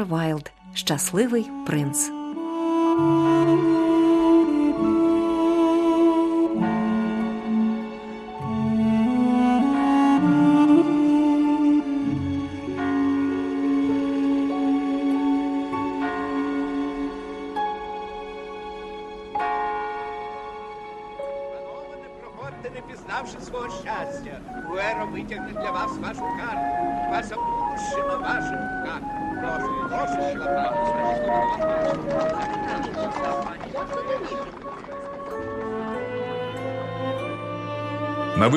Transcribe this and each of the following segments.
Вайлд Щасливий принц.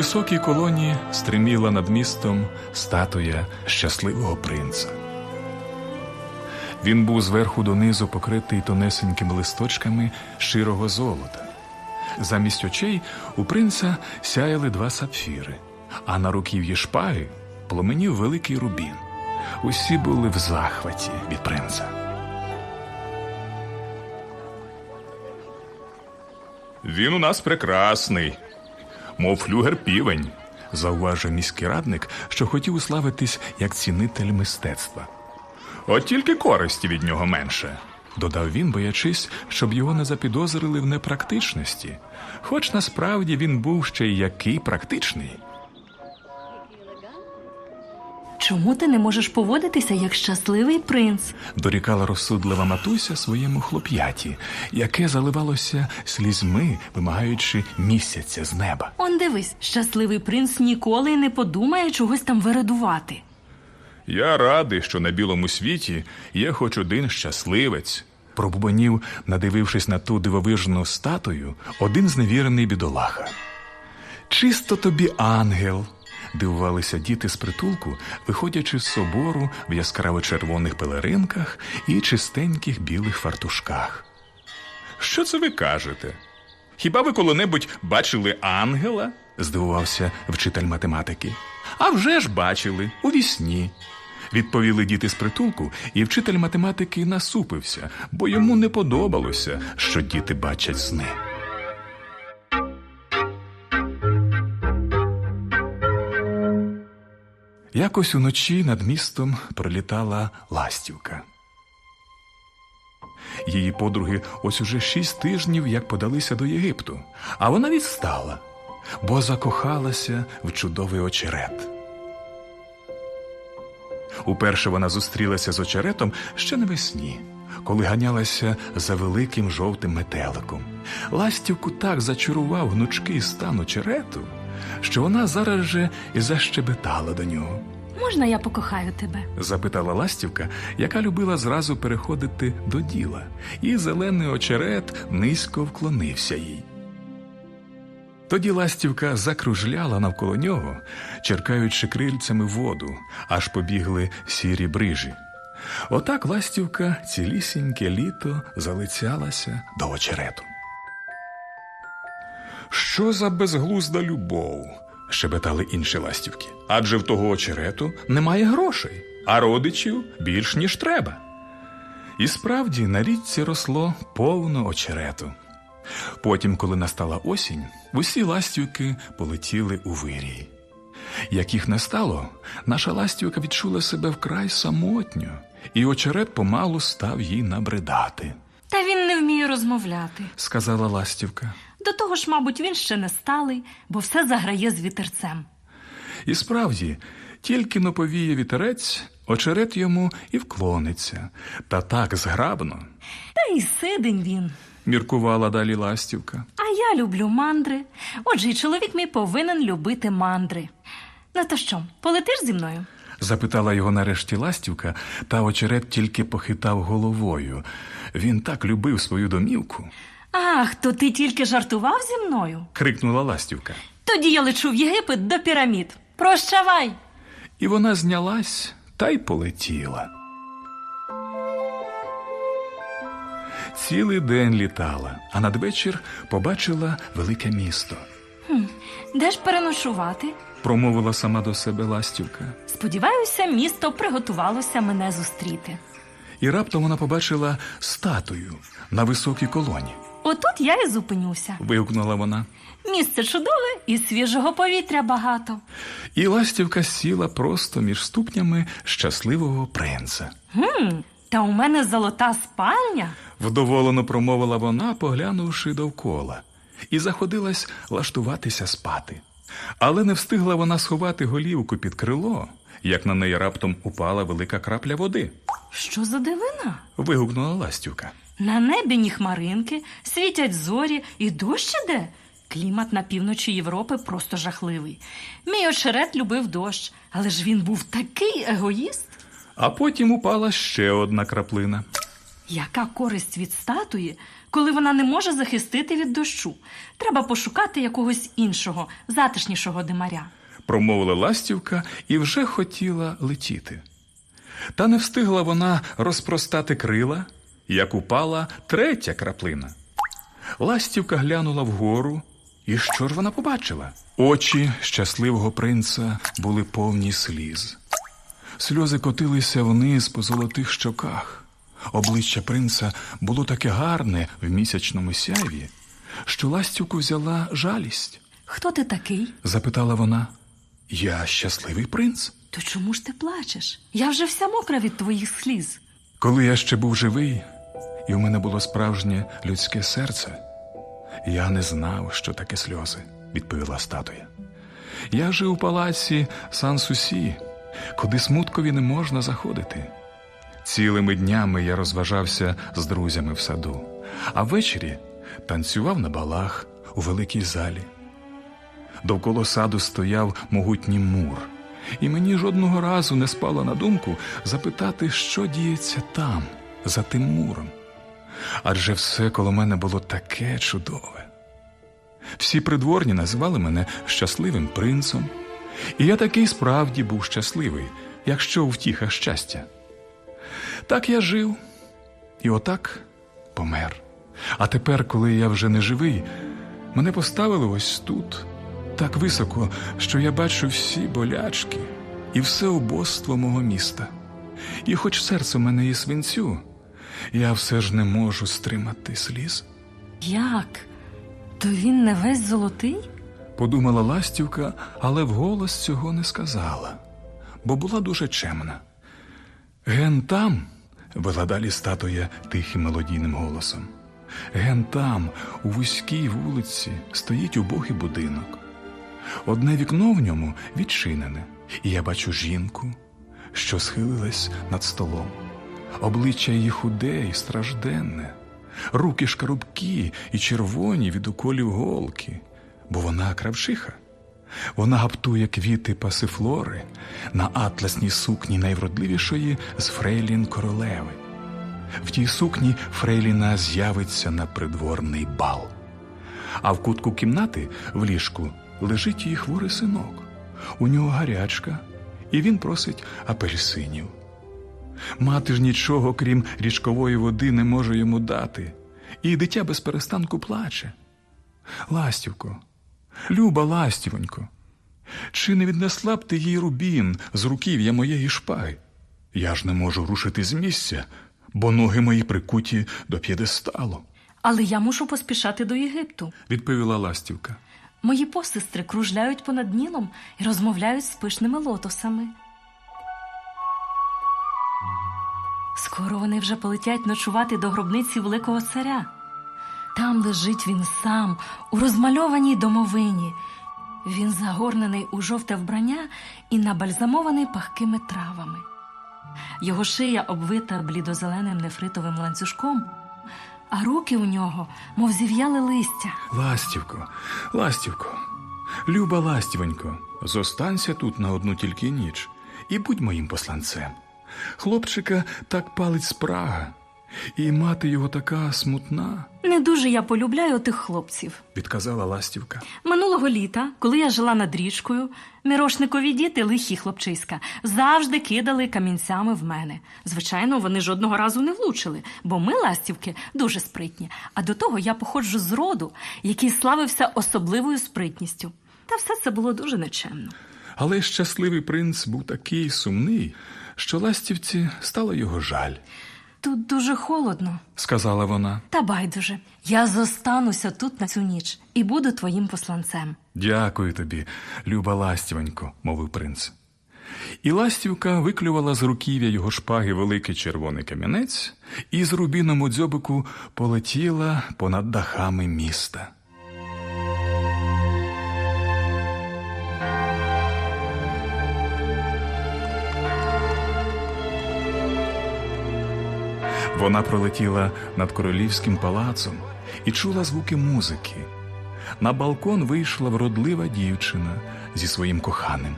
Високій колоні стриміла над містом статуя щасливого принца. Він був зверху донизу покритий тонесенькими листочками широго золота. Замість очей у принца сяяли два сапфіри, а на руків'ї шпаги пломенів великий рубін. Усі були в захваті від принца. Він у нас прекрасний, мов флюгер півень, зауважив міський радник, що хотів уславитись як цінитель мистецтва. От тільки користі від нього менше, додав він, боячись, щоб його не запідозрили в непрактичності, хоч насправді він був ще й який практичний. Чому ти не можеш поводитися як щасливий принц? Дорікала розсудлива матуся своєму хлоп'яті, яке заливалося слізьми, вимагаючи місяця з неба. Он дивись, щасливий принц ніколи не подумає чогось там вирадувати. Я радий, що на білому світі є хоч один щасливець. Пробубонів, надивившись на ту дивовижну статую, один зневірений бідолаха. Чисто тобі ангел. Дивувалися діти з притулку, виходячи з собору в яскраво червоних пелеринках і чистеньких білих фартушках. Що це ви кажете? Хіба ви коли-небудь бачили ангела? здивувався вчитель математики. А вже ж бачили, у вісні. Відповіли діти з притулку, і вчитель математики насупився, бо йому не подобалося, що діти бачать сни. Якось уночі над містом пролітала ластівка. Її подруги ось уже шість тижнів як подалися до Єгипту, а вона відстала, бо закохалася в чудовий очерет. Уперше вона зустрілася з очеретом ще навесні, коли ганялася за великим жовтим метеликом. Ластівку так зачарував гнучкий стан очерету, що вона зараз же і защебетала до нього. Можна я покохаю тебе? Запитала ластівка, яка любила зразу переходити до діла, і зелений очерет низько вклонився їй. Тоді ластівка закружляла навколо нього, черкаючи крильцями воду, аж побігли сірі брижі. Отак ластівка цілісіньке літо залицялася до очерету. Що за безглузда любов? щебетали інші ластівки. Адже в того очерету немає грошей, а родичів більш ніж треба. І справді на річці росло повно очерету. Потім, коли настала осінь, усі ластівки полетіли у вирій. Як їх не стало, наша ластівка відчула себе вкрай самотньо, і очерет помалу став їй набридати, Та він не вміє розмовляти. сказала ластівка. До того ж, мабуть, він ще не сталий, бо все заграє з вітерцем. І справді, тільки но повіє вітерець, очерет йому і вклониться, та так зграбно, Та й сидень він. міркувала далі ластівка. А я люблю мандри. Отже, і чоловік мій повинен любити мандри. Ну то що, полетиш зі мною? Запитала його нарешті ластівка, та очерет тільки похитав головою. Він так любив свою домівку. Ах, то ти тільки жартував зі мною? крикнула ластівка. Тоді я лечу в Єгипет до пірамід. Прощавай! І вона знялась та й полетіла. Цілий день літала, а надвечір побачила велике місто. Де ж переночувати? Промовила сама до себе ластівка. Сподіваюся, місто приготувалося мене зустріти. І раптом вона побачила статую на високій колоні. Отут я і зупинюся. Вигукнула вона. Місце чудове і свіжого повітря багато. І ластівка сіла просто між ступнями щасливого принца. Гм, Та у мене золота спальня. Вдоволено промовила вона, поглянувши довкола, і заходилась лаштуватися спати. Але не встигла вона сховати голівку під крило, як на неї раптом упала велика крапля води. Що за дивина? Вигукнула ластівка. На небі ні хмаринки, світять зорі і дощ іде. Клімат на півночі Європи просто жахливий. Мій очерет любив дощ, але ж він був такий егоїст. А потім упала ще одна краплина. Яка користь від статуї, коли вона не може захистити від дощу? Треба пошукати якогось іншого, затишнішого димаря. Промовила ластівка і вже хотіла летіти. Та не встигла вона розпростати крила, як упала третя краплина. Ластівка глянула вгору, і що ж вона побачила? Очі щасливого принца були повні сліз. Сльози котилися вниз по золотих щоках. Обличчя принца було таке гарне в місячному сяйві, що ластівку взяла жалість. Хто ти такий? Запитала вона. Я щасливий принц. То чому ж ти плачеш? Я вже вся мокра від твоїх сліз. Коли я ще був живий, і в мене було справжнє людське серце, я не знав, що таке сльози, відповіла статуя. Я жив у палаці Сан-Сусі, куди смуткові не можна заходити. Цілими днями я розважався з друзями в саду, а ввечері танцював на балах у великій залі. Довкола саду стояв могутній мур, і мені жодного разу не спало на думку запитати, що діється там, за тим муром. Адже все коло мене було таке чудове. Всі придворні називали мене щасливим принцем, і я такий справді був щасливий, якщо втіха щастя. Так я жив, і отак помер. А тепер, коли я вже не живий, мене поставили ось тут, так високо, що я бачу всі болячки і все убоство мого міста. І хоч серце мене є свинцю, я все ж не можу стримати сліз. Як? То він не весь золотий? Подумала ластівка, але вголос цього не сказала, бо була дуже чемна. Ген там, вела далі статуя тихим мелодійним голосом. Ген там, у вузькій вулиці, стоїть убогий будинок. Одне вікно в ньому відчинене, і я бачу жінку, що схилилась над столом. Обличчя її худе і стражденне, руки шкарубкі і червоні від уколів голки, бо вона кравчиха. Вона гаптує квіти пасифлори на атласній сукні найвродливішої з фрейлін королеви. В тій сукні Фрейліна з'явиться на придворний бал. А в кутку кімнати в ліжку лежить її хворий синок. У нього гарячка, і він просить апельсинів. Мати ж нічого, крім річкової води, не може йому дати, і дитя без перестанку плаче. Ластівко, люба ластівонько, чи не віднесла б ти їй рубін з руків'я моєї шпаги? Я ж не можу рушити з місця, бо ноги мої прикуті до п'єдесталу, Але я мушу поспішати до Єгипту. відповіла ластівка. Мої посестри кружляють понад Нілом і розмовляють з пишними лотосами. Скоро вони вже полетять ночувати до гробниці великого царя. Там лежить він сам у розмальованій домовині. Він загорнений у жовте вбрання і набальзамований пахкими травами. Його шия обвита блідозеленим нефритовим ланцюжком, а руки у нього, мов зів'яли листя. Ластівко, ластівко, люба ластівонько, зостанься тут на одну тільки ніч і будь моїм посланцем. Хлопчика так палить спрага, і мати його така смутна, Не дуже я полюбляю тих хлопців. відказала ластівка. Минулого літа, коли я жила над річкою, мірошникові діти, лихі хлопчиська, завжди кидали камінцями в мене. Звичайно, вони жодного разу не влучили, бо ми, ластівки, дуже спритні. А до того я походжу з роду, який славився особливою спритністю. Та все це було дуже нечемно. Але щасливий принц був такий сумний, що ластівці стало його жаль, Тут дуже холодно. сказала вона. Та байдуже, я зостануся тут на цю ніч і буду твоїм посланцем. Дякую тобі, люба ластівонько, мовив принц. І ластівка виклювала з руків'я його шпаги великий червоний камінець і з рубіном у дзьобику полетіла понад дахами міста. Вона пролетіла над королівським палацом і чула звуки музики. На балкон вийшла вродлива дівчина зі своїм коханим.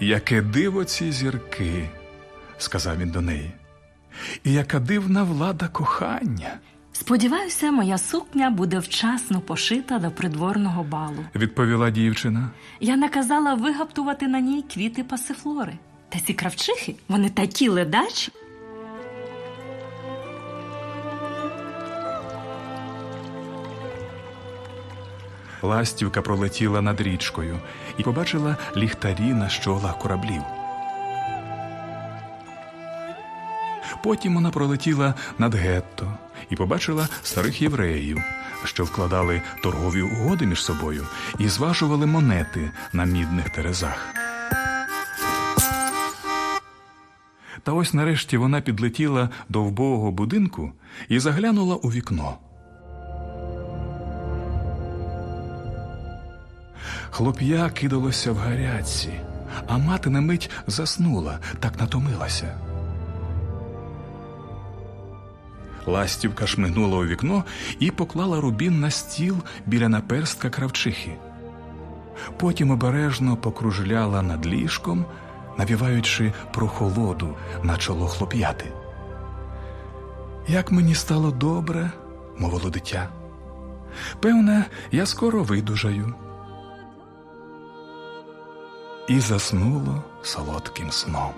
Яке диво ці зірки, сказав він до неї. І яка дивна влада кохання, Сподіваюся, моя сукня буде вчасно пошита до придворного балу. відповіла дівчина. Я наказала вигаптувати на ній квіти пасифлори. Та ці кравчихи, вони такі ледачі. Ластівка пролетіла над річкою і побачила ліхтарі на щолах кораблів. Потім вона пролетіла над гетто і побачила старих євреїв, що вкладали торгові угоди між собою і зважували монети на мідних терезах. Та ось нарешті вона підлетіла до вбогого будинку і заглянула у вікно. Хлоп'я кидалося в гарячці, а мати на мить заснула, так натомилася. Ластівка шмигнула у вікно і поклала рубін на стіл біля наперстка кравчихи. Потім обережно покружляла над ліжком, навіваючи прохолоду на чоло хлоп'яти. Як мені стало добре, мовило дитя. Певне, я скоро видужаю. І заснуло солодким сном.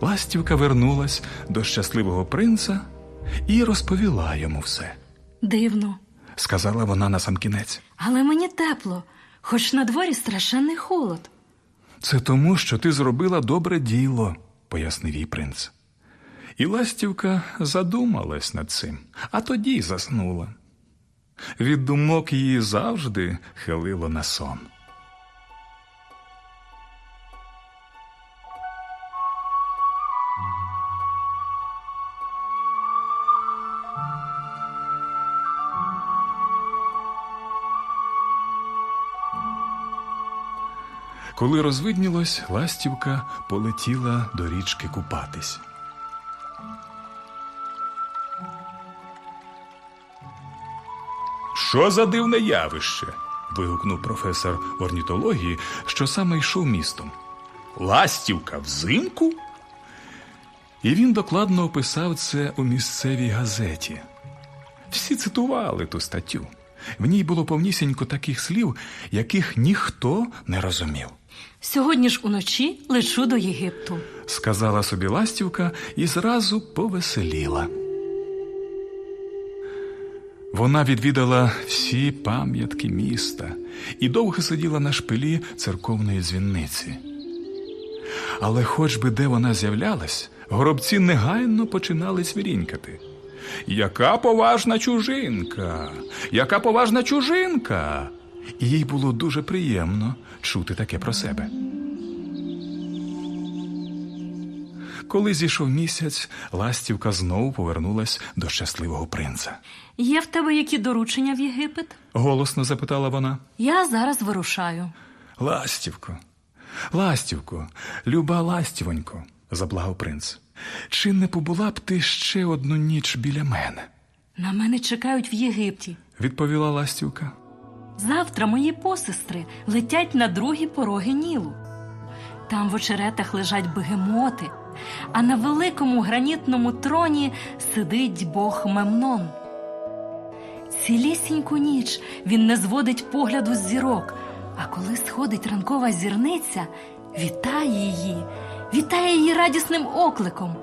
Ластівка вернулась до щасливого принца і розповіла йому все, Дивно. Сказала вона насамкінець. Але мені тепло, хоч на дворі страшенний холод. Це тому, що ти зробила добре діло, пояснив їй принц. І ластівка задумалась над цим, а тоді й заснула. Від думок її завжди хилило на сон. Коли розвиднілось, ластівка полетіла до річки купатись. Що за дивне явище? вигукнув професор орнітології, що саме йшов містом. Ластівка взимку? І він докладно описав це у місцевій газеті. Всі цитували ту статтю. В ній було повнісінько таких слів, яких ніхто не розумів. Сьогодні ж уночі лечу до Єгипту. сказала собі ластівка і зразу повеселіла. Вона відвідала всі пам'ятки міста і довго сиділа на шпилі церковної дзвінниці. Але хоч би де вона з'являлась, горобці негайно починали свірінькати. Яка поважна чужинка! Яка поважна чужинка! І їй було дуже приємно чути таке про себе. Коли зійшов місяць, ластівка знову повернулась до щасливого принца. Є в тебе які доручення в Єгипет? Голосно запитала вона. Я зараз вирушаю. Ластівко, ластівко, люба ластівонько, заблагав принц. Чи не побула б ти ще одну ніч біля мене? На мене чекають в Єгипті. відповіла ластівка. Завтра мої посестри летять на другі пороги Нілу. Там в очеретах лежать бегемоти, а на великому гранітному троні сидить Бог Мемнон. Цілісіньку ніч він не зводить погляду з зірок, а коли сходить ранкова зірниця, вітає її, вітає її радісним окликом.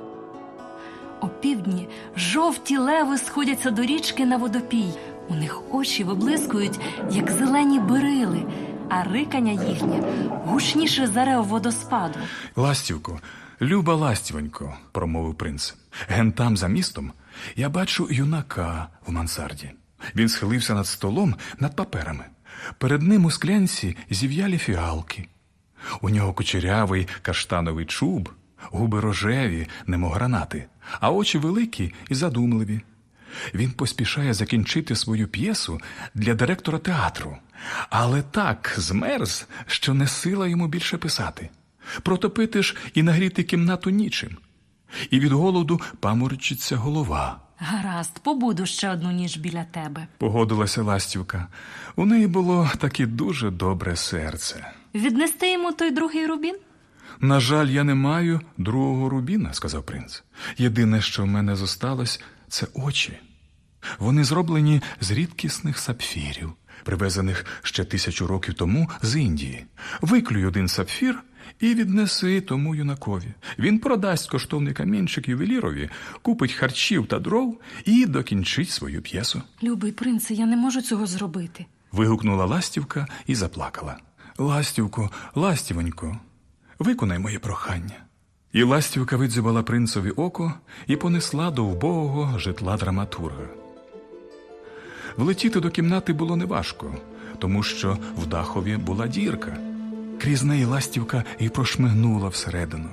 Опівдні жовті леви сходяться до річки на водопій. У них очі виблискують, як зелені берили, а рикання їхнє гучніше зарев водоспаду. Ластівко, люба ластівонько, промовив принц. Ген там за містом я бачу юнака в мансарді. Він схилився над столом над паперами. Перед ним у склянці зів'ялі фіалки. У нього кучерявий каштановий чуб, губи рожеві, немов гранати, а очі великі і задумливі. Він поспішає закінчити свою п'єсу для директора театру, але так змерз, що не сила йому більше писати. Протопити ж і нагріти кімнату нічим. І від голоду паморочиться голова. Гаразд, побуду ще одну ніч біля тебе. Погодилася ластівка. У неї було таке дуже добре серце. Віднести йому той другий рубін? На жаль, я не маю другого рубіна, сказав принц. Єдине, що в мене зосталось, це очі. Вони зроблені з рідкісних сапфірів, привезених ще тисячу років тому з Індії. Виклюй один сапфір і віднеси тому юнакові. Він продасть коштовний камінчик ювелірові, купить харчів та дров і докінчить свою п'єсу. Любий принце, я не можу цього зробити. Вигукнула ластівка і заплакала. Ластівко, ластівонько, виконай моє прохання. І ластівка видзюбала принцеві око і понесла до вбогого житла драматурга. Влетіти до кімнати було неважко, тому що в дахові була дірка. Крізь неї ластівка і прошмигнула всередину.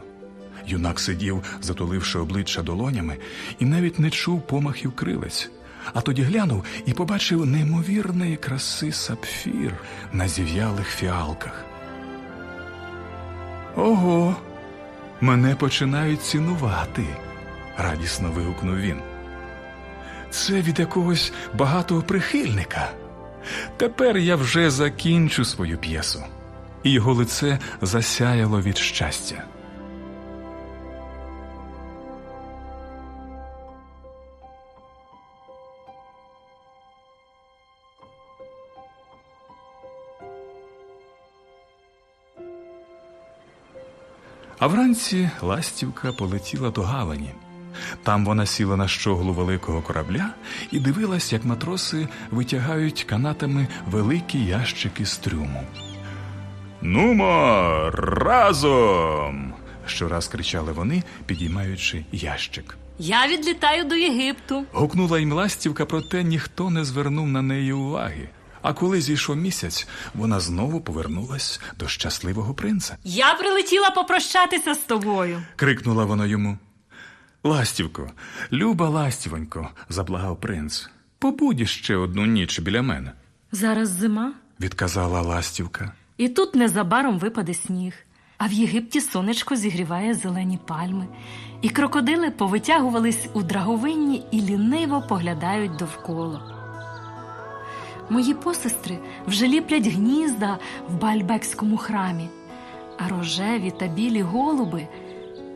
Юнак сидів, затуливши обличчя долонями, і навіть не чув помахів крилець. А тоді глянув і побачив неймовірної краси сапфір на зів'ялих фіалках. Ого, мене починають цінувати, радісно вигукнув він. Це від якогось багатого прихильника. Тепер я вже закінчу свою п'єсу. І його лице засяяло від щастя. А вранці ластівка полетіла до гавані. Там вона сіла на щоглу великого корабля і дивилась, як матроси витягають канатами великі ящики з трюму. Нумо разом. щораз кричали вони, підіймаючи ящик. Я відлітаю до Єгипту. Гукнула їм ластівка, проте ніхто не звернув на неї уваги. А коли зійшов місяць, вона знову повернулась до щасливого принца. Я прилетіла попрощатися з тобою. крикнула вона йому. Ластівко, люба ластівонько, заблагав принц. Побудь ще одну ніч біля мене, Зараз зима, відказала ластівка. і тут незабаром випаде сніг. А в Єгипті сонечко зігріває зелені пальми, і крокодили повитягувались у драговинні і ліниво поглядають довкола. Мої посестри вже ліплять гнізда в Бальбекському храмі, а рожеві та білі голуби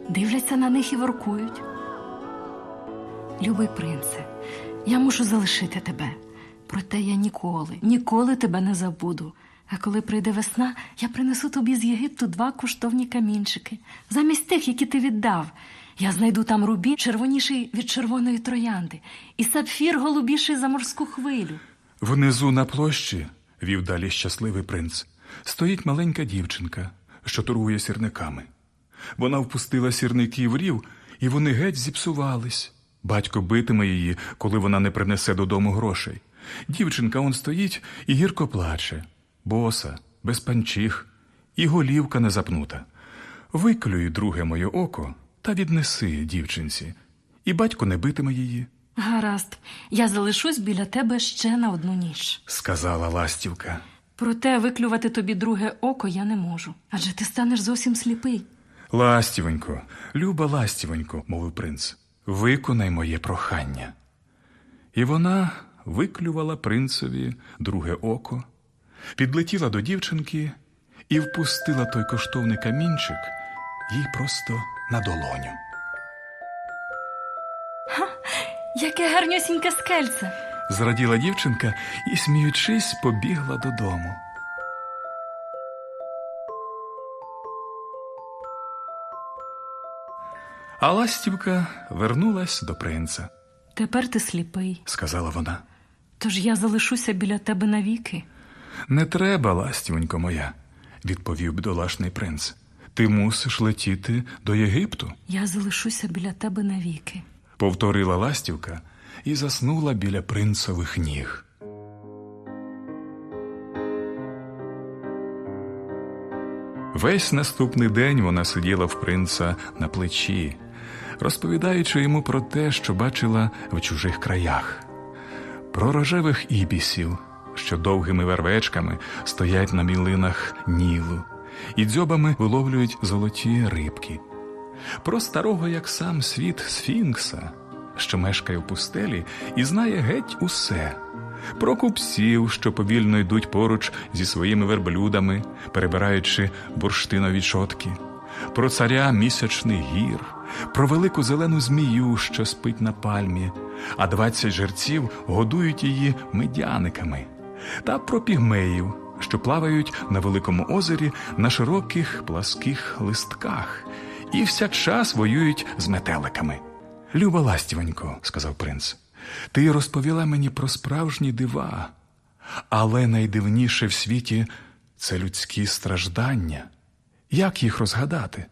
дивляться на них і воркують. Любий принце, я мушу залишити тебе. Проте я ніколи, ніколи тебе не забуду. А коли прийде весна, я принесу тобі з Єгипту два коштовні камінчики, замість тих, які ти віддав. Я знайду там рубін, червоніший від червоної троянди, і сапфір голубіший за морську хвилю. Внизу на площі, вів далі щасливий принц, стоїть маленька дівчинка, що торгує сірниками. Вона впустила сірники в рів, і вони геть зіпсувались. Батько битиме її, коли вона не принесе додому грошей. Дівчинка он стоїть і гірко плаче, боса, без панчіх, і голівка не запнута. Виклюй, друге моє око, та віднеси дівчинці, і батько не битиме її, Гаразд, я залишусь біля тебе ще на одну ніч. сказала ластівка. Проте виклювати тобі друге око я не можу, адже ти станеш зовсім сліпий. Ластівонько, люба ластівонько, мовив принц, виконай моє прохання. І вона виклювала принцеві друге око, підлетіла до дівчинки і впустила той коштовний камінчик їй просто на долоню. Яке гарнюсіньке скельце. Зраділа дівчинка і, сміючись, побігла додому. А ластівка вернулась до принца, Тепер ти сліпий. сказала вона. Тож я залишуся біля тебе навіки. Не треба, ластівонько моя, відповів бідолашний принц. Ти мусиш летіти до Єгипту, Я залишуся біля тебе навіки. повторила ластівка і заснула біля принцових ніг. Весь наступний день вона сиділа в принца на плечі, розповідаючи йому про те, що бачила в чужих краях, про рожевих ібісів, що довгими вервечками стоять на мілинах Нілу, і дзьобами виловлюють золоті рибки, про старого, як сам світ Сфінкса, що мешкає в пустелі і знає геть усе, про купців, що повільно йдуть поруч зі своїми верблюдами, перебираючи бурштинові чотки, про царя місячних гір, про велику зелену змію, що спить на пальмі, а двадцять жерців годують її медяниками, та про пігмеїв, що плавають на великому озері на широких пласких листках і всякчас воюють з метеликами. Люба ластівонько, сказав принц, ти розповіла мені про справжні дива, але найдивніше в світі це людські страждання. Як їх розгадати?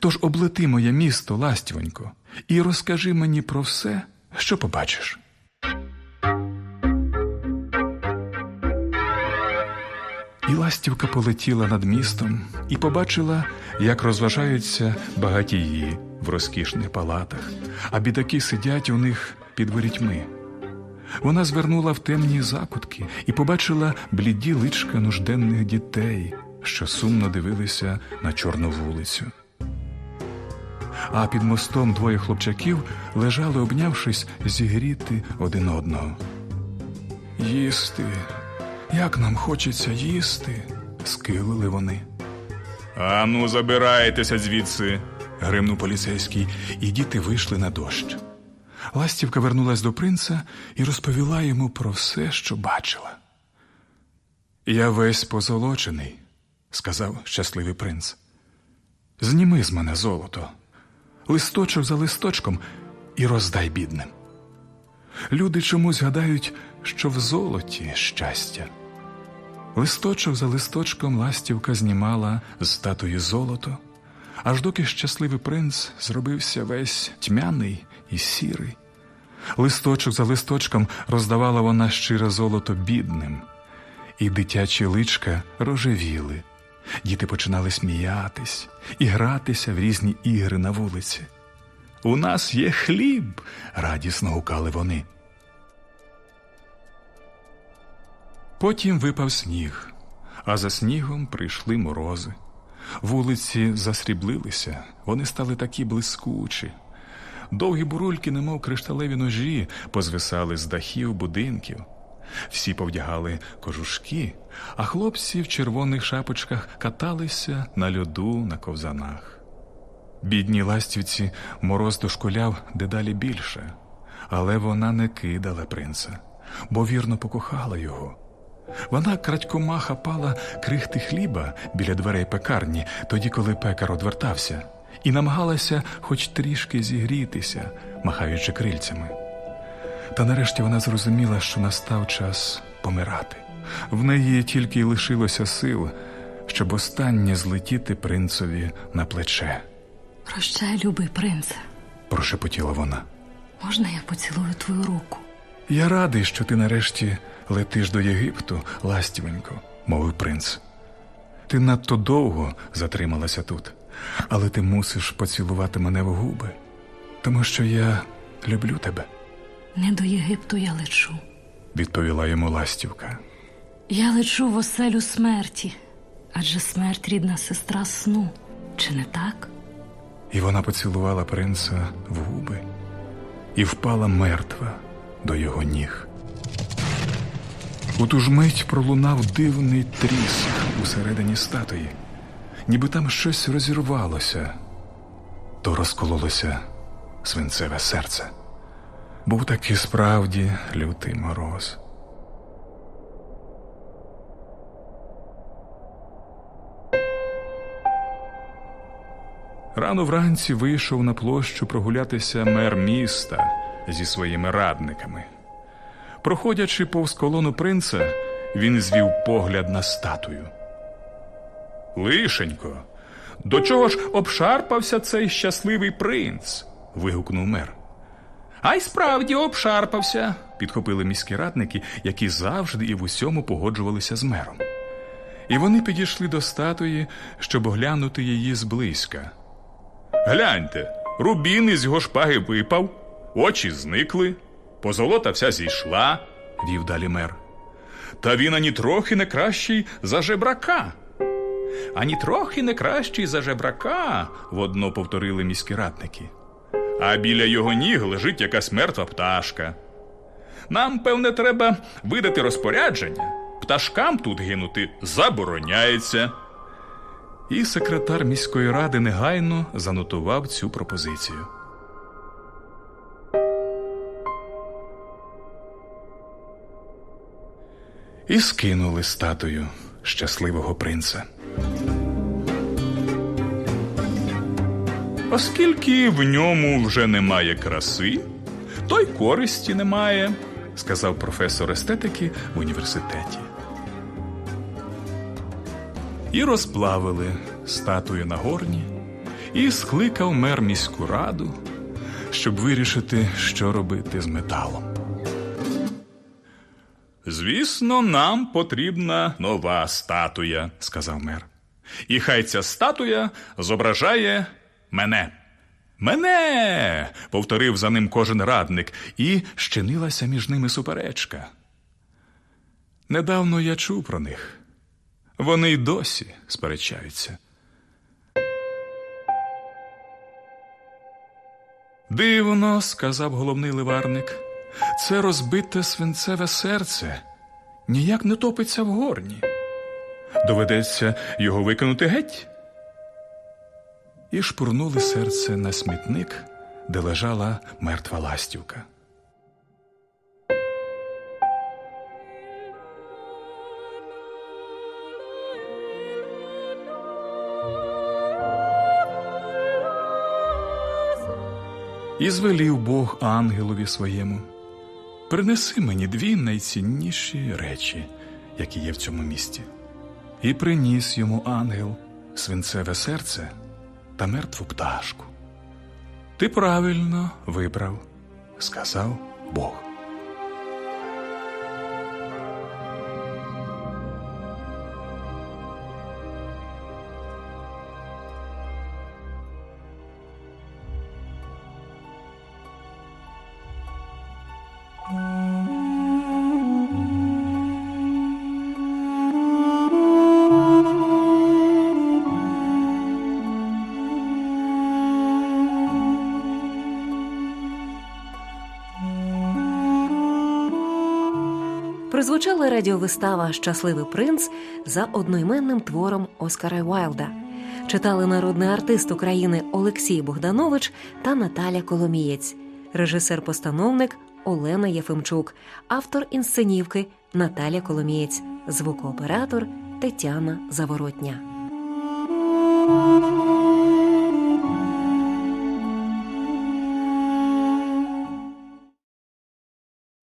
Тож облети моє місто, ластівонько, і розкажи мені про все, що побачиш. І ластівка полетіла над містом і побачила, як розважаються багатії в розкішних палатах, а бідаки сидять у них під ворітьми. Вона звернула в темні закутки і побачила бліді личка нужденних дітей, що сумно дивилися на чорну вулицю. А під мостом двоє хлопчаків лежали, обнявшись, зігріти один одного. Їсти, як нам хочеться їсти, скилили вони. Ану, забирайтеся звідси, гримнув поліцейський, і діти вийшли на дощ. Ластівка вернулась до принца і розповіла йому про все, що бачила. Я весь позолочений, сказав щасливий принц. Зніми з мене золото, листочок за листочком і роздай бідним. Люди чомусь гадають, що в золоті щастя. Листочок за листочком ластівка знімала з статуї золото, аж доки щасливий принц зробився весь тьмяний і сірий. Листочок за листочком роздавала вона щире золото бідним, і дитячі личка рожевіли. Діти починали сміятись і гратися в різні ігри на вулиці. У нас є хліб, радісно гукали вони. Потім випав сніг, а за снігом прийшли морози. Вулиці засріблилися, вони стали такі блискучі. Довгі бурульки, немов кришталеві ножі, позвисали з дахів будинків. Всі повдягали кожушки, а хлопці в червоних шапочках каталися на льоду на ковзанах. Бідній ластівці мороз дошкуляв дедалі більше, але вона не кидала принца, бо вірно покохала його. Вона крадькома хапала крихти хліба біля дверей пекарні, тоді, коли пекар одвертався, і намагалася хоч трішки зігрітися, махаючи крильцями. Та нарешті вона зрозуміла, що настав час помирати. В неї тільки й лишилося сил, щоб останнє злетіти принцові на плече, Прощай, любий принце. прошепотіла вона. Можна я поцілую твою руку? Я радий, що ти нарешті летиш до Єгипту, ластівенько, мовив принц. Ти надто довго затрималася тут, але ти мусиш поцілувати мене в губи, тому що я люблю тебе, Не до Єгипту я лечу. відповіла йому ластівка. Я лечу в оселю смерті, адже смерть рідна сестра сну. Чи не так? І вона поцілувала принца в губи і впала мертва до його ніг. У ту ж мить пролунав дивний тріск усередині статуї, ніби там щось розірвалося, то розкололося свинцеве серце. Був таки справді лютий мороз. Рано вранці вийшов на площу прогулятися мер міста зі своїми радниками. Проходячи повз колону принца, він звів погляд на статую. Лишенько, до чого ж обшарпався цей щасливий принц? вигукнув мер. А й справді обшарпався, підхопили міські радники, які завжди і в усьому погоджувалися з мером. І вони підійшли до статуї, щоб оглянути її зблизька. Гляньте, рубін із його шпаги випав, очі зникли, позолота вся зійшла, вів далі мер. Та він ані трохи не кращий за жебрака. Ані трохи не кращий за жебрака, водно повторили міські радники. А біля його ніг лежить якась мертва пташка. Нам, певне, треба видати розпорядження. Пташкам тут гинути забороняється. І секретар міської ради негайно занотував цю пропозицію. І скинули статую щасливого принца. Оскільки в ньому вже немає краси, то й користі немає, сказав професор естетики в університеті. І розплавили статую на горні, і скликав мер міську раду, щоб вирішити, що робити з металом. Звісно, нам потрібна нова статуя, сказав мер. І хай ця статуя зображає мене. Мене. повторив за ним кожен радник, і щинилася між ними суперечка. Недавно я чув про них. Вони й досі сперечаються. Дивно, сказав головний ливарник. Це розбите свинцеве серце ніяк не топиться в горні. Доведеться його викинути геть. І шпурнули серце на смітник, де лежала мертва ластівка. І звелів Бог ангелові своєму. Принеси мені дві найцінніші речі, які є в цьому місті. І приніс йому ангел свинцеве серце та мертву пташку. Ти правильно вибрав, сказав Бог. Прозвучала радіовистава Щасливий принц за одноіменним твором Оскара Уайлда. Читали народний артист України Олексій Богданович та Наталя Коломієць, режисер-постановник Олена Єфимчук, автор інсценівки Наталя Коломієць, звукооператор Тетяна Заворотня.